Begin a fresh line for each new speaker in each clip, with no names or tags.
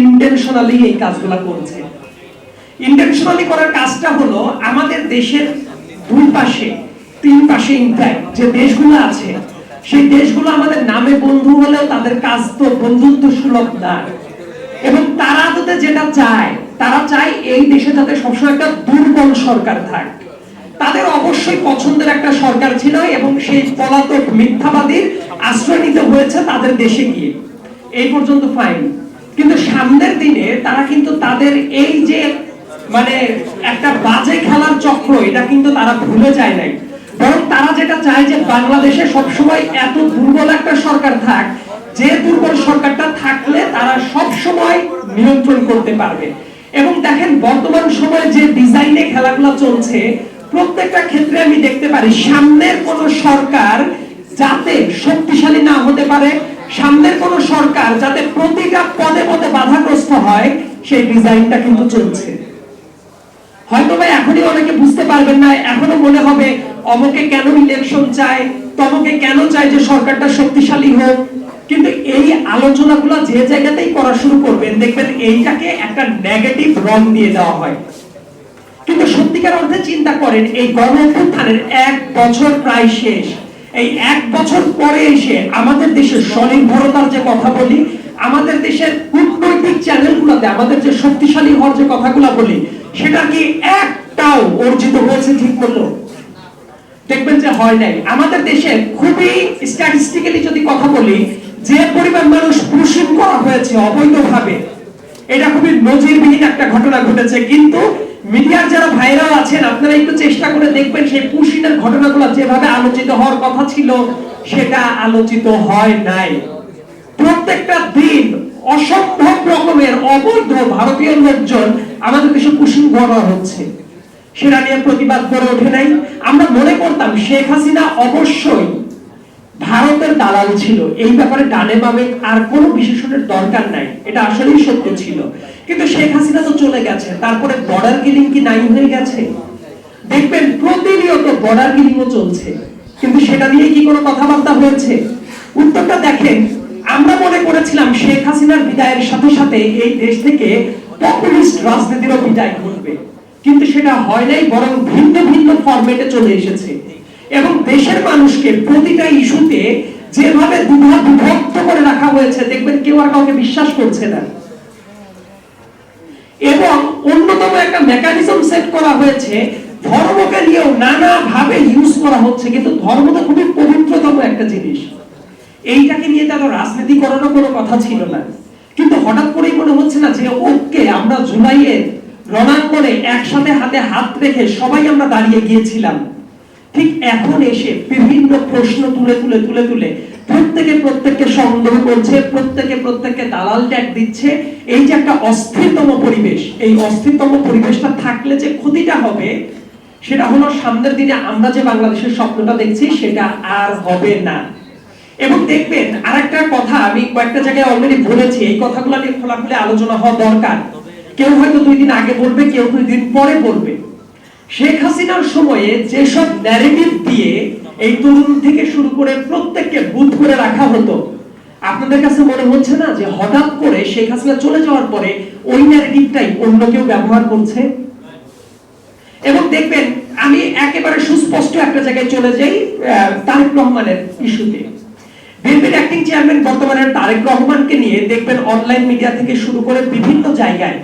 Intentionally এই কাজগুলো করছে। ইন্টেনশনালি করার কাজটা হলো আমাদের দেশের দুই পাশে, তিন পাশে ইনফ্যাক্ট যে দেশগুলো আছে, সেই দেশগুলো আমাদের নামে বন্ধু হলেও তাদের কাজ তো বন্ধুত্ব সুলভ না। এবং তারা যাতে যেটা চায়, তারা চায় এই দেশে যাতে সবসময় একটা দুর্বল সরকার থাক। তাদের অবশ্যই পছন্দের একটা সরকার ছিল এবং সেই পলাতক মিথ্যাবাদীর আশ্রয় নিতে হয়েছে তাদের দেশে গিয়ে। এই পর্যন্ত ফাইন কিন্তু সামনের দিনে তারা কিন্তু তাদের এই যে মানে একটা বাজে খেলার চক্র, এটা কিন্তু তারা ভুলে যায় নাই। বরং তারা যেটা চায় যে বাংলাদেশে সবসময় এত দুর্বল একটা সরকার থাক, যে দুর্বল সরকারটা থাকলে তারা সব সময় নিয়ন্ত্রণ করতে পারবে। এবং দেখেন, বর্তমান সময়ে যে ডিজাইনে খেলাগুলো চলছে, প্রত্যেকটা ক্ষেত্রে আমি দেখতে পারি, সামনের কোন সরকার যাতে শক্তিশালী না হতে পারে সামনের কোন সরকার যাতে প্রতিটা পদে পদে বাধাগ্রস্ত হয়, সেই ডিজাইনটা কিন্তু চলছে। হয়তো বা এখনই অনেকে বুঝতে পারবেন না, এখনও মনে হবে অমকে কেন ইলেকশন চায়, তমকে কেন চায় যে সরকারটা শক্তিশালী হোক। কিন্তু এই আলোচনাগুলো যে জায়গাতেই করা শুরু করবেন, দেখবেন এইটাকে একটা নেগেটিভ রং দিয়ে দেওয়া হয়। কিন্তু সত্যিকার অর্থে চিন্তা করেন, এই গণ এক বছর প্রায় শেষ। এই এক বছর পরে এসে আমাদের দেশের স্বনির্ভরতার যে কথা বলি, আমাদের দেশের কূটনৈতিক চ্যানেলগুলোতে আমাদের যে শক্তিশালী হওয়ার যে কথাগুলো বলি, সেটা কি একটাও অর্জিত হয়েছে ঠিক মতো? দেখবেন যে হয় নাই। আমাদের দেশে খুবই স্ট্যাটিস্টিক্যালি যদি কথা বলি, যে পরিমাণ মানুষ পুষিং করা হয়েছে অবৈধভাবে, এটা খুবই নজিরবিহীন একটা ঘটনা ঘটেছে। কিন্তু মিডিয়ার যারা ভাইরাল আছেন, আপনারা একটু চেষ্টা করে দেখবেন সেই পুশিনের ঘটনাগুলো যেভাবে আলোচিত হওয়ার কথা ছিল, সেটা আলোচিত হয় নাই। প্রত্যেকটা দিন অসম্ভব রকমের অবৈধ ভারতীয় লোকজন আমাদের দেশে পুশিং করা হচ্ছে। সেটা নিয়ে প্রতিবাদ করে ওঠে নাই। আমরা মনে করতাম শেখ হাসিনা অবশ্যই ভারতের দালাল ছিল। এই ব্যাপারে ডানে বামে আর কোনো বিশেষণের দরকার নাই। এটা আসলেই সত্য ছিল। কিন্তু শেখ হাসিনা তো চলে গেছে। তারপরে বর্ডার কিলিং কি নাই হয়ে গেছে? দেখবেন, প্রতিনিয়ত বর্ডার কিলিংও চলছে। কিন্তু সেটা নিয়ে কি কোনো কথাবার্তা হয়েছে? উত্তরটা দেখেন, আমরা মনে করেছিলাম শেখ হাসিনার বিদায়ের সাথে সাথে এই দেশ থেকে পপুলিস্ট রাজনীতিরও বিদায় ঘটবে। কিন্তু সেটা হয় নাই, বরং ভিন্ন ভিন্ন ফরম্যাটে চলে এসেছে। এবং দেশের মানুষকে প্রতিটা ইস্যুতে যেভাবে দুভা বিভক্ত করে রাখা হয়েছে, দেখবেন কেউ আর কাউকে বিশ্বাস করছে না। এবং অন্যতম একটা মেকানিজম সেট করা হয়েছে, ধর্মকে নিয়েও নানা ভাবে ইউজ করা হচ্ছে, কিন্তু ধর্ম তো খুবই পবিত্রতম একটা জিনিস। এইটাকে নিয়ে তার রাজনীতি করারও কোনো কথা ছিল না। কিন্তু হঠাৎ করেই মনে হচ্ছে না যে, ওকে, আমরা জুলাইয়ে রণাঙ্গনে একসাথে হাতে হাত রেখে সবাই আমরা দাঁড়িয়ে গিয়েছিলাম। ঠিক এখন এসে বিভিন্ন প্রশ্ন তুলে তুলে তুলে তুলে প্রত্যেকে প্রত্যেককে সন্দেহ করছে, প্রত্যেকে প্রত্যেককে দালাল ট্যাগ দিচ্ছে। এই যে একটা অস্থিরতম পরিবেশ, এই অস্থিরতম পরিবেশটা থাকলে যে ক্ষতিটা হবে, সেটা হলো সামনের দিনে আমরা যে বাংলাদেশের স্বপ্নটা দেখছি, সেটা আর হবে না। এবং দেখবেন, আরেকটা কথা আমি কয়েকটা জায়গায় অলরেডি বলেছি, এই কথাগুলো নিয়ে খোলাখুলি আলোচনা হওয়া দরকার। কেউ হয়তো দুই দিন আগে বলবে, কেউ দুই দিন পরে বলবে। শেখ হাসিনার সময়ে যেসব ন্যারেটিভ দিয়ে এই তরুণ থেকে শুরু করে প্রত্যেককে বুধ করে রাখা হতো, আপনাদের কাছে মনে হচ্ছে না যে হঠাৎ করে শেখ হাসিনা চলে যাওয়ার পরে ওই ন্যারেটিভটাই অন্য কেউ ব্যবহার করছে? এবং দেখবেন, আমি একেবারে সুস্পষ্ট একটা জায়গায় চলে যাই তারেক রহমানের ইস্যুতে। বিএনপির অ্যাক্টিং চেয়ারম্যান বর্তমানে তারেক রহমানকে নিয়ে দেখবেন অনলাইন মিডিয়া থেকে শুরু করে বিভিন্ন জায়গায়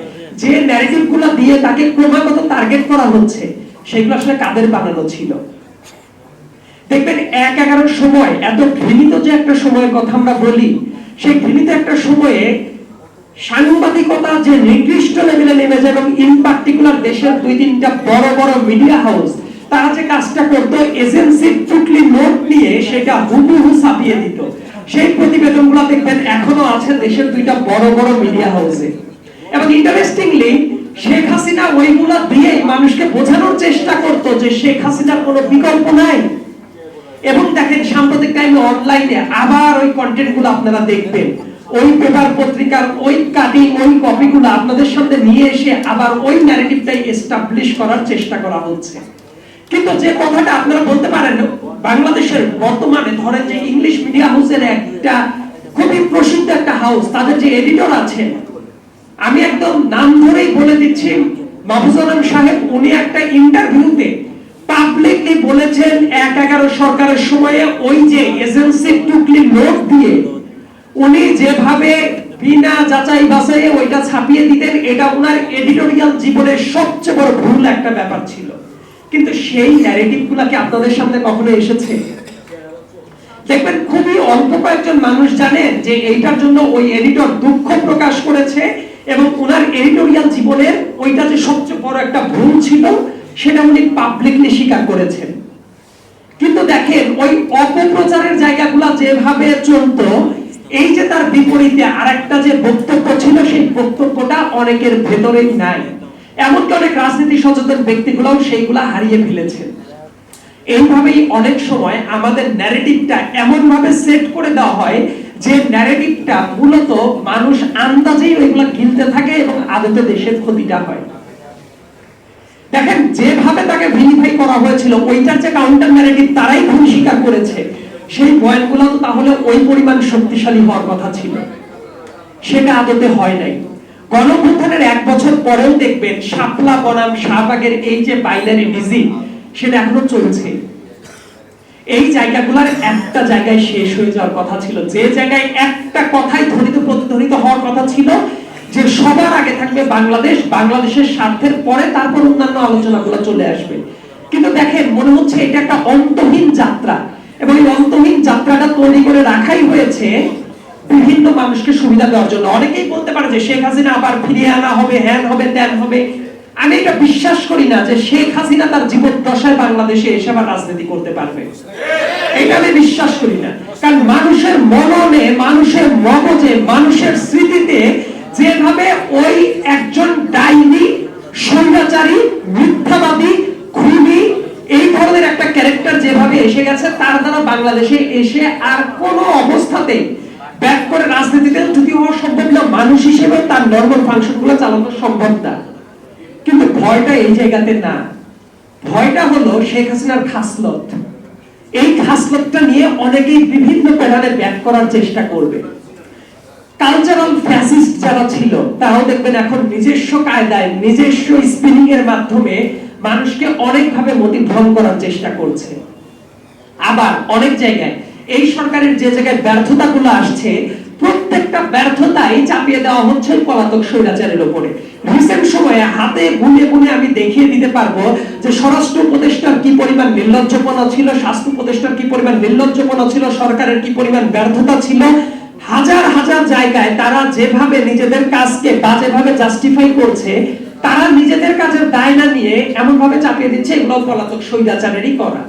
যে ন্যারেটিভগুলো দিয়ে তাকে ক্রমাগত টার্গেট করা হচ্ছে, সেগুলো আসলে কাদের বানানো ছিল? দেখবেন এক এগারোর সময়, এত ঘৃণিত যে একটা সময়ের কথা আমরা বলি, সেই ঘৃণিত একটা সময়ে সাংবাদিকতা যে নির্দিষ্ট লেভেলে নেমে যায় এবং ইন পার্টিকুলার দেশের দুই তিনটা বড় বড় মিডিয়া হাউস তারা যে কাজটা করতো এজেন্সির টুকলি নোট নিয়ে সেটা হুবহু ছাপিয়ে দিত। সেই প্রতিবেদনগুলো দেখবেন এখনও আছে দেশের দুইটা বড় বড় মিডিয়া হাউসে এবং ইন্টারেস্টিংলি শেখ হাসিনা ওইগুলা দিয়ে মানুষকে বোঝানোর চেষ্টা করতো যে শেখ হাসিনার কোনো বিকল্প নাই। এবং দেখেন, সাম্প্রতিক টাইমে অনলাইনে আবার ওই কন্টেন্টগুলো আপনারা দেখবেন। ওই পেপার পত্রিকার ওই কাটিং ওই কপিগুলো আপনাদের সামনে নিয়ে এসে আবার ওই ন্যারেটিভটাই এস্টাবলিশ করার চেষ্টা করা হচ্ছে। কিন্তু যে কথাটা আপনারা বলতে পারেন, বাংলাদেশের বর্তমানে ধরেন যে ইংলিশ মিডিয়া হাউসের একটা খুবই প্রসিদ্ধ একটা হাউস তাদের যে এডিটর আছেন আমি একদম নাম ধরেই বলে দিচ্ছি মাহফুজুর রহমান সাহেব, উনি একটা ইন্টারভিউতে পাবলিকলি বলেছেন, এক এগারো সরকারের সময়ে ওই যে এজেন্সি টুকলি নোট দিয়ে উনি যেভাবে বিনা যাচাই বাছাই ওইটা ছাপিয়ে দিতেন, এটা ওনার এডিটোরিয়াল জীবনের সবচেয়ে বড় ভুল একটা ব্যাপার ছিল। কিন্তু সেই ন্যারেটিভ গুলাকে আপনাদের সামনে কখনো এসেছে? দেখবেন, খুবই অল্প কয়েকজন মানুষ জানেন যে এইটার জন্য ওই এডিটর দুঃখ প্রকাশ করেছে এবং ওনার এডিটোরিয়াল জীবনের ওইটা যে সবচেয়ে বড় একটা ভুল ছিল, সেটা উনি পাবলিকলি স্বীকার করেছেন। কিন্তু দেখেন, ওই অপপ্রচারের জায়গাগুলো যেভাবে চলতো, এই যে তার বিপরীতে আরেকটা যে বক্তব্য ছিল, সেই বক্তব্যটা অনেকের ভেতরেই নাই। এমনকি অনেক রাজনীতি সচেতন ব্যক্তিগুলোও সেইগুলা হারিয়ে ফেলেছেন। এইভাবেই অনেক সময় আমাদের ন্যারেটিভটা এমন ভাবে সেট করে দেওয়া হয় যে ন্যারেটিভটা মূলত মানুষ আন্দাজেই ওইগুলা গিলতে থাকে এবং আদতে দেশের ক্ষতিটা হয়। দেখেন, যেভাবে তাকে ভিলিফাই করা হয়েছিল, ওইটার যে কাউন্টার ন্যারেটিভ তারাই ভুল স্বীকার করেছে। সেই পয়েন্টগুলো তো তাহলে ওই পরিমাণ শক্তিশালী হওয়ার কথা ছিল। সেটা আদতে হয় নাই। গণভ্যুত্থানের এক বছর পরেও দেখবেন, শাপলা বনাম শাহবাগের এই যে বাইনারি ডিজিট সেটা এখনও চলছে। এই জায়গাগুলোর একটা জায়গায় শেষ হয়ে যাওয়ার কথা ছিল। যে জায়গায় একটা কথাই ধ্বনিত প্রতিধ্বনিত হওয়ার কথা ছিল, যে সবার আগে থাকবে বাংলাদেশ, বাংলাদেশের স্বার্থের পরে তারপর অন্যান্য আলোচনাগুলো চলে আসবে। কিন্তু দেখেন, মনে হচ্ছে এটা একটা অন্তহীন যাত্রা। এবং এই অন্তহীন যাত্রাটা তৈরি করে রাখাই হয়েছে বিভিন্ন মানুষকে সুবিধা দেওয়ার জন্য। অনেকেই বলতে পারে যে শেখ হাসিনা আবার ফিরিয়ে আনা হবে, হ্যান হবে, ত্যান হবে। আমি এটা বিশ্বাস করি না যে শেখ হাসিনা তার জীবন দশায় বাংলাদেশে এসে আবার রাজনীতি করতে পারবে। এটা আমি বিশ্বাস করি না। কারণ মানুষের মননে, মানুষের মগজে, মানুষের স্মৃতিতে যেভাবে ওই একজন ডাইনি, স্বৈরাচারী, মিথ্যাবাদী, খুনি, এই ধরনের একটা ক্যারেক্টার যেভাবে এসে গেছে, তার দ্বারা বাংলাদেশে এসে আর কোনো অবস্থাতেই ব্যাক করে রাজনীতিতে যদি হওয়া সম্ভব না। মানুষ হিসেবে তার নর্মাল ফাংশনগুলো চালানো সম্ভব না। কিন্তু ভয়টা এই জায়গাতে না। ভয়টা হলো শেখ হাসিনার খাসলত। এই খাসলতটা নিয়ে অনেকেই বিভিন্ন প্যাটার্নে ব্যাক করার চেষ্টা করবে। কালচারাল ফ্যাসিস্ট যারা ছিল, তারাও দেখবেন এখন নিজস্ব কায়দায়, নিজস্ব স্পিনিং এর মাধ্যমে মানুষকে অনেকভাবে মতিভ্রম করার চেষ্টা করছে। আবার অনেক জায়গায়, এই সরকারের যে জায়গায় ব্যর্থতাগুলো আসছে প্রত্যেকটা ব্যর্থতাই চাপিয়ে দেওয়া হচ্ছে পলাতক স্বৈরাচারের উপরে রিসেন্ট সময়ে হাতে গুনে গুনে আমি দেখিয়ে দিতে পারব যে স্বরাষ্ট্র উপদেষ্টার কি পরিমাণ নির্লজ্জপনা ছিল, স্বাস্থ্য উপদেষ্টার কি পরিমাণ নির্লজ্জপনা ছিল, সরকারের কি পরিমাণ ব্যর্থতা ছিল, হাজার হাজার জায়গায় তারা যেভাবে নিজেদের কাজকে বাজেভাবে জাস্টিফাই করছে, তারা নিজেদের কাজের দায় না নিয়ে এমন ভাবে চাপিয়ে দিচ্ছে, এগুলো পলাতক স্বৈরাচারেরই করা।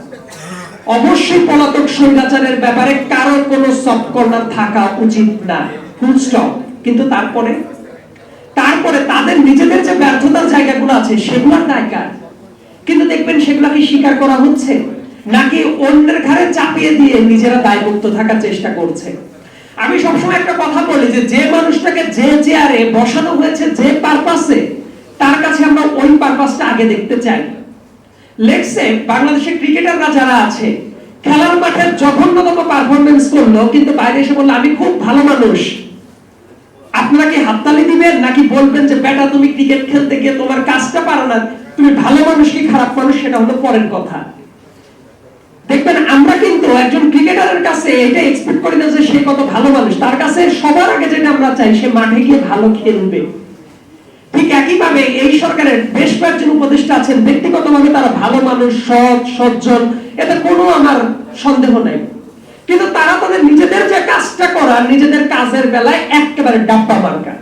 অবশ্যই পলাতক স্বৈরাচারের ব্যাপারে কারোর কোনো সফট কর্নার থাকা উচিত না। ফুল স্টপ কিন্তু তারপরে? তারপরে তাদের নিজেদের যে ব্যর্থতার জায়গাগুলো আছে, সেগুলোর দায় কার কিন্তু দেখবেন সেগুলো কি স্বীকার করা হচ্ছে? নাকি অন্যের ঘাড়ে চাপিয়ে দিয়ে নিজেরা দায়মুক্ত থাকার চেষ্টা করছে? আমি সবসময় একটা কথা বলি যে যে মানুষটাকে যে চেয়ারে বসানো হয়েছে, যে পারপাসে তার কাছে আমরা ওই পারপাসটা আগে দেখতে চাই। লেটসে বাংলাদেশের ক্রিকেটাররা যারা আছে, খেলার মাঠে জঘন্যতম পারফরমেন্স করল, কিন্তু বাইরে এসে বলল, আমি খুব ভালো মানুষ। আপনারা কি হাততালি দিবেন, নাকি বলবেন যে, বেটা, তুমি ক্রিকেট খেলতে গিয়ে তোমার কাজটা পারো না, তুমি ভালো মানুষ কি খারাপ মানুষ, সেটা হলো পরের কথা। দেখবেন, আমরা কিন্তু একজন ক্রিকেটারের কাছে এটা এক্সপেক্ট করি না যে সে কত ভালো মানুষ। তার কাছে সবার আগে যেটা আমরা চাই, সে মাঠে গিয়ে ভালো খেলবে। ঠিক একইভাবে এই সরকারের বেশ কয়েকজন উপদেষ্টা আছেন, ব্যক্তিগতভাবে তারা ভালো মানুষ, সৎ, সজ্জন, এতে কোনো আমার সন্দেহ নাই। কিন্তু তারা তাদের নিজেদের যে কাজটা করা নিজেদের কাজের বেলায় একেবারে ডাব্বা মার্কা।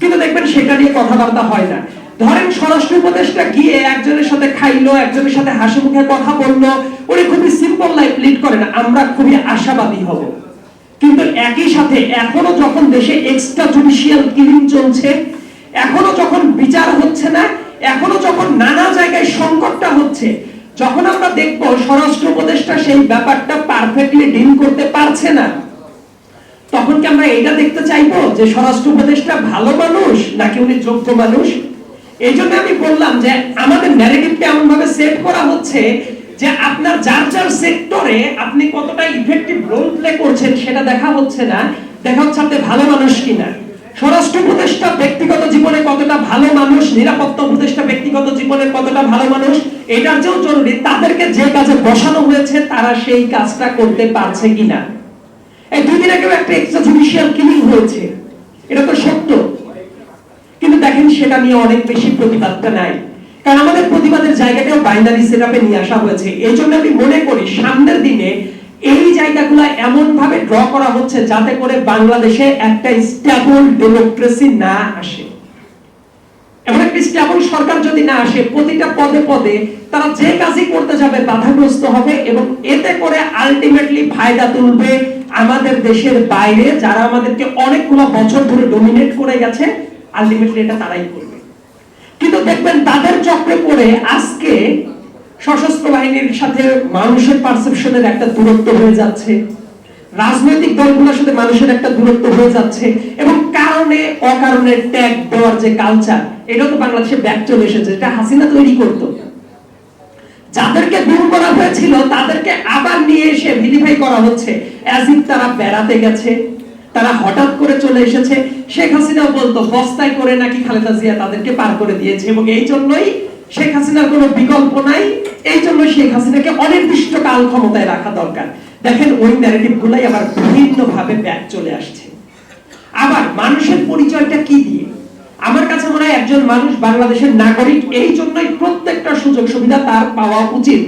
কিন্তু দেখবেন সেটা নিয়ে কথাবার্তা হয় না। ধরেন স্বরাষ্ট্র উপদেষ্টা গিয়ে একজনের সাথে খাইলো, একজনের সাথে হাসি মুখে কথা বলল, উনি খুবই সিম্পল লাইফ লিড করেন, আমরা খুবই আশাবাদী হব। কিন্তু একই সাথে এখনও যখন দেশে এক্সট্রা জুডিশিয়াল কিলিং চলছে এখনও যখন বিচার হচ্ছে না, এখনও যখন নানা জায়গায় সংকটটা হচ্ছে, যখন আমরা দেখব স্বরাষ্ট্র উপদেষ্টা সেই ব্যাপারটা পারফেক্টলি ডিল করতে পারছে না, তখন কি আমরা এটা দেখতে চাইব যে স্বরাষ্ট্র উপদেষ্টা ভালো মানুষ নাকি উনি যোগ্য মানুষ? এই জন্য আমি বললাম যে আমাদের ন্যারেটিভটা এমন ভাবে সেট করা হচ্ছে যে আপনার যার যার সেক্টরে আপনি কতটা ইফেক্টিভ রোল প্লে করছেন সেটা দেখা হচ্ছে না, দেখা হচ্ছে আপনি ভালো মানুষ কিনা। স্বরাষ্ট্র উপদেষ্টা ব্যক্তিগত জীবনে কতটা ভালো মানুষ, নিরাপত্তা উপদেষ্টা ব্যক্তিগত জীবনে কতটা ভালো মানুষ, এটার চেয়েও জরুরি, তাদেরকে যে কাজে বসানো হয়েছে, তারা সেই কাজটা করতে পারছে কিনা? এই দুই দিন আগেও একটা এক্সট্রা জুডিশিয়াল কিলিং হয়েছে। এটা তো সত্য। কিন্তু দেখেন, সেটা নিয়ে অনেক বেশি প্রতিবাদটা নাই। কারণ আমাদের প্রতিবাদের জায়গাটাও বাইনারি সেটআপে নিয়ে আসা হয়েছে। এই জন্য আমি মনে করি, সামনের দিনে এই জায়গাগুলো এমন ভাবে ড্র করা হচ্ছে যাতে করে বাংলাদেশে একটা স্টেবল ডেমোক্রেসি না আসে। এমন একটা স্টেবল সরকার যদি না আসে, প্রতিটা পদে পদে তারা যে কাজই করতে যাবে বাধাগ্রস্ত হবে এবং এতে করে আলটিমেটলি ফায়দা তুলবে আমাদের দেশের বাইরে যারা আমাদেরকে অনেকগুলো বছর ধরে ডোমিনেট করে গেছে আলটিমেটলি এটা তারাই করবে। কিন্তু দেখবেন তাদের চক্রে পড়ে আজকে সশস্ত্র বাহিনীর সাথে মানুষের পারসেপশনের একটা দূরত্ব হয়ে যাচ্ছে। রাজনৈতিক দলগুলোর সাথে মানুষের একটা দূরত্ব হয়ে যাচ্ছে এবং কারণে, অকারণে ট্যাগ দেওয়ার যে কালচার এটা তো বাংলাদেশে ব্যাক চলে এসেছে, এটা হাসিনা তৈরি করতো। যাদেরকে দূর করা হয়েছিল, তাদেরকে আবার নিয়ে এসে ভিলিফাই করা হচ্ছে। অ্যাজ ইফ তারা বেড়াতে গেছে, তারা হঠাৎ করে চলে এসেছে। শেখ হাসিনাও বলতো, বস্তায় করে নাকি খালেদা জিয়া তাদেরকে পার করে দিয়েছে। এবং এই জন্যই শেখ হাসিনার কোনো বিকল্প নাই। এই জন্য শেখ হাসিনাকে অনির্দিষ্ট কাল ক্ষমতায় রাখা দরকার। দেখেন ওই ন্যারেটিভ গুলাই আবার বিভিন্ন ভাবে ব্যাক চলে আসছে। আবার মানুষের পরিচয়টা কি দিয়ে? আমার কাছে মনে হয় একজন মানুষ বাংলাদেশের নাগরিক, এই জন্যই প্রত্যেকটা সুযোগ সুবিধা তার পাওয়া উচিত।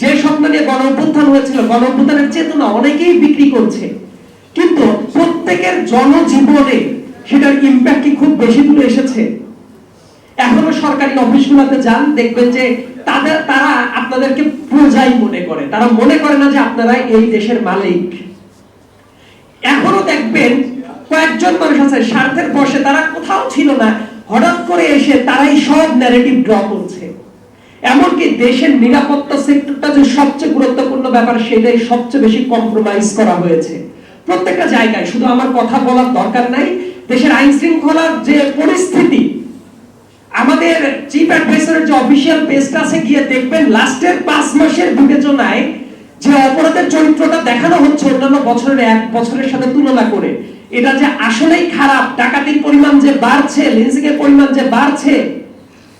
যে নিয়ে গণ অভ্যুত্থান হয়েছিল, গণ অভ্যুত্থানের চেতনা অনেকেই বিক্রি করছে। কিন্তু প্রত্যেকের জনজীবনে সেটার ইম্প্যাক্ট কি খুব বেশি দূরে এসেছে? এখনও সরকারি অফিসগুলোতে যান, দেখবেন যে তাদের, তারা আপনাদেরকে প্রজাই মনে করে। তারা মনে করে না যে আপনারা এই দেশের মালিক। এখনও দেখবেন কয়েকজন মানুষ আছে, স্বার্থের বসে তারা কোথাও ছিল না। হঠাৎ করে এসে তারাই সব ন্যারেটিভ ড্র করছে। এমনকি দেশের নিরাপত্তা সেক্টরটা যে সবচেয়ে গুরুত্বপূর্ণ ব্যাপার, সেটাই সবচেয়ে বেশি কম্প্রোমাইজ করা হয়েছে। প্রত্যেকটা জায়গায়, শুধু আমার কথা বলার দরকার নাই, দেশের আইন শৃঙ্খলার যে পরিস্থিতি আমাদের চিফ অ্যাডভাইসারের যে অফিসিয়াল পেজটা আছে, গিয়ে দেখবেন লাস্টের পাঁচ মাসের বিবেচনায় যে অপরাধের চরিত্রটা দেখানো হচ্ছে অন্যান্য বছরের এক বছরের সাথে তুলনা করে, এটা যে আসলেই খারাপ ডাকাতির পরিমাণ যে বাড়ছে, লিন্সিংয়ের পরিমাণ যে বাড়ছে,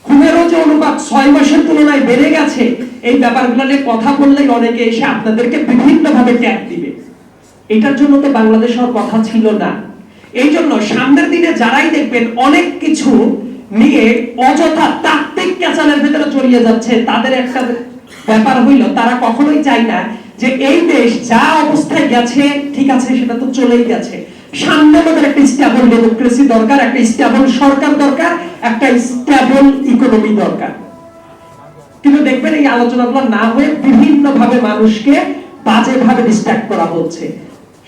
খুনেরও যে অনুপাত ছয় মাসের তুলনায় বেড়ে গেছে, এই ব্যাপারগুলো নিয়ে কথা বললেই অনেকে এসে আপনাদেরকে বিভিন্নভাবে ট্যাগ দিবে। এটার জন্য তো বাংলাদেশ হওয়ার কথা ছিল না। এই জন্য সামনের দিনে যারাই দেখবেন অনেক কিছু নিয়ে অযথা তাত্ত্বিক ক্যাচালের ভেতরে জড়িয়ে যাচ্ছে। তাদের একটা ব্যাপার হইল, তারা কখনোই চায় না যে এই দেশ যা অবস্থায় গেছে, ঠিক আছে, সেটা তো চলেই গেছে। সামনে আমাদের একটা স্টেবল ডেমোক্রেসি দরকার, একটা স্টেবল সরকার দরকার, একটা স্টেবল ইকোনমি দরকার। কিন্তু দেখবেন এই আলোচনাগুলো না হয়ে বিভিন্ন ভাবে মানুষকে বাজে ভাবে ডিস্ট্রাক্ট করা হচ্ছে।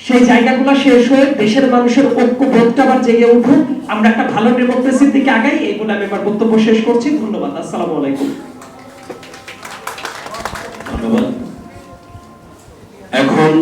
সেই জায়গাগুলো শেষ হয়ে দেশের মানুষের ঐক্য বোধটা আবার জেগে উঠুক। আমরা একটা ভালো ডেমোক্রেসির দিকে আগাই এই বলে আমি আমার বক্তব্য শেষ করছি। ধন্যবাদ, আসসালাম আলাইকুম।
ধন্যবাদ। এখন